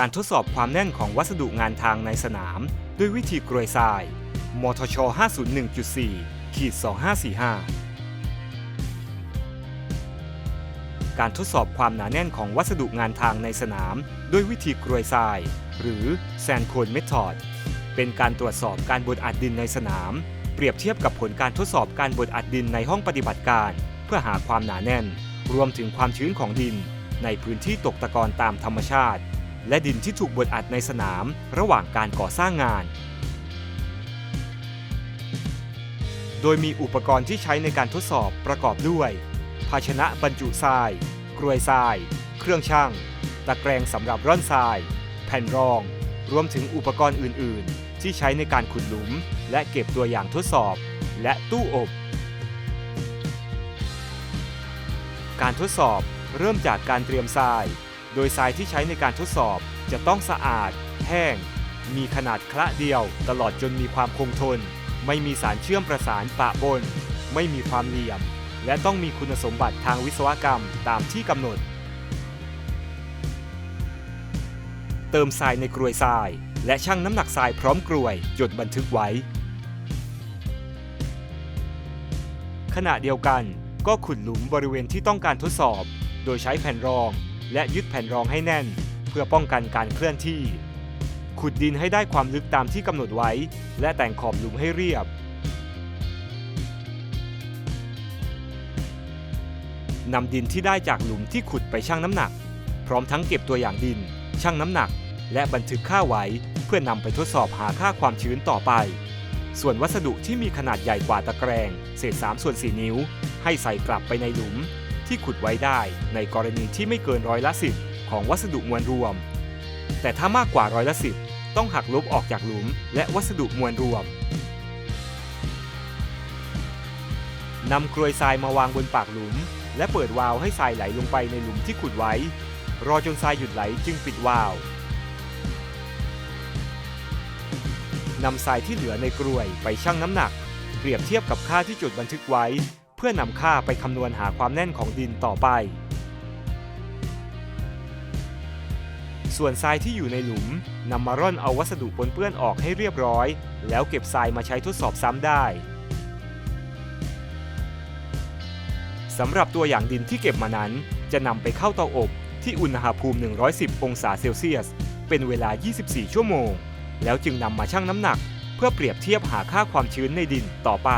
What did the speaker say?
การทดสอบความแน่นของวัสดุงานทางในสนาม ด้วยวิธีกรวยทราย มทช 501.4ขีด2545 การทดสอบความหนาแน่นของวัสดุงานทางในสนาม ด้วยวิธีกรวยทราย หรือ Sand Cone Method เป็นการตรวจสอบการบดอัดดินในสนาม เปรียบเทียบกับผลการทดสอบการบดอัดดินในห้องปฏิบัติการ เพื่อหาความหนาแน่น รวมถึงความชื้นของดิน ในพื้นที่ตกตะกอนตามธรรมชาติ และดินที่ถูกบดอัดในสนามระหว่างการก่อสร้างงาน โดยมีอุปกรณ์ที่ใช้ในการทดสอบประกอบด้วย ภาชนะบรรจุทราย กรวยทราย เครื่องช่าง ตะแกรงสำหรับร่อนทราย แผ่นรอง รวมถึงอุปกรณ์อื่น ๆ ที่ใช้ในการขุดหลุม และเก็บตัวอย่างทดสอบ และตู้อบ การทดสอบเริ่มจากการเตรียมทราย โดยทรายที่ใช้ในการทดสอบจะต้องสะอาด แห้ง มีขนาดคละเดียว ตลอดจนมีความคงทน ไม่มีสารเชื่อมประสานปะปนไม่มีความเหลี่ยม และต้องมีคุณสมบัติทางวิศวกรรมตามที่กำหนด เติมทรายในกรวยทราย และชั่งน้ำหนักทรายพร้อมกรวยจดบันทึกไว้ ขณะเดียวกันก็ขุดหลุมบริเวณที่ต้องการทดสอบ โดยใช้แผ่นรอง และยึดแผ่นรองให้แน่น เพื่อป้องกันการเคลื่อนที่ ขุดดินให้ได้ความลึกตามที่กำหนดไว้ และแต่งขอบหลุมให้เรียบ นำดินที่ได้จากหลุมที่ขุดไปชั่งน้ำหนัก พร้อมทั้งเก็บตัวอย่างดิน ชั่งน้ำหนัก และบันทึกค่าไว้ เพื่อนำไปทดสอบหาค่าความชื้นต่อไป ส่วนวัสดุที่มีขนาดใหญ่กว่าตะแกรง เศษ3ส่วน4นิ้ว ให้ใส่กลับไปในหลุม ที่ขุดไว้ได้ในกรณีที่ไม่เกินร้อยละสิบของวัสดุมวลรวม แต่ถ้ามากกว่าร้อยละสิบต้องหักลบออกจากหลุมและวัสดุมวลรวมนำกรวยทรายมาวางบนปากหลุม และเปิดวาล์วให้ทรายไหลลงไปในหลุมที่ขุดไว้ รอจนทรายหยุดไหลจึงปิดวาล์วนำทรายที่เหลือในกรวยไปชั่งน้ำหนัก เปรียบเทียบกับค่าที่จดบันทึกไว้ พื่อนำค่าไปคำนวณหาความแน่นของดินต่อไป ส่วนทรายที่อยู่ในหลุมนำมาร่อนเอาวัสดุปนเปื้อนออกให้เรียบร้อย แล้วเก็บทรายมาใช้ทดสอบซ้ำได้สำหรับตัวอย่างดินที่เก็บมานั้น จะนำไปเข้าเตาอบที่อุณหภูมิ 110 องศาเซลเซียส เป็นเวลา 24 ชั่วโมง แล้วจึงนำมาชั่งน้ำหนัก เพื่อเปรียบเทียบหาค่าความชื้นในดินต่อไป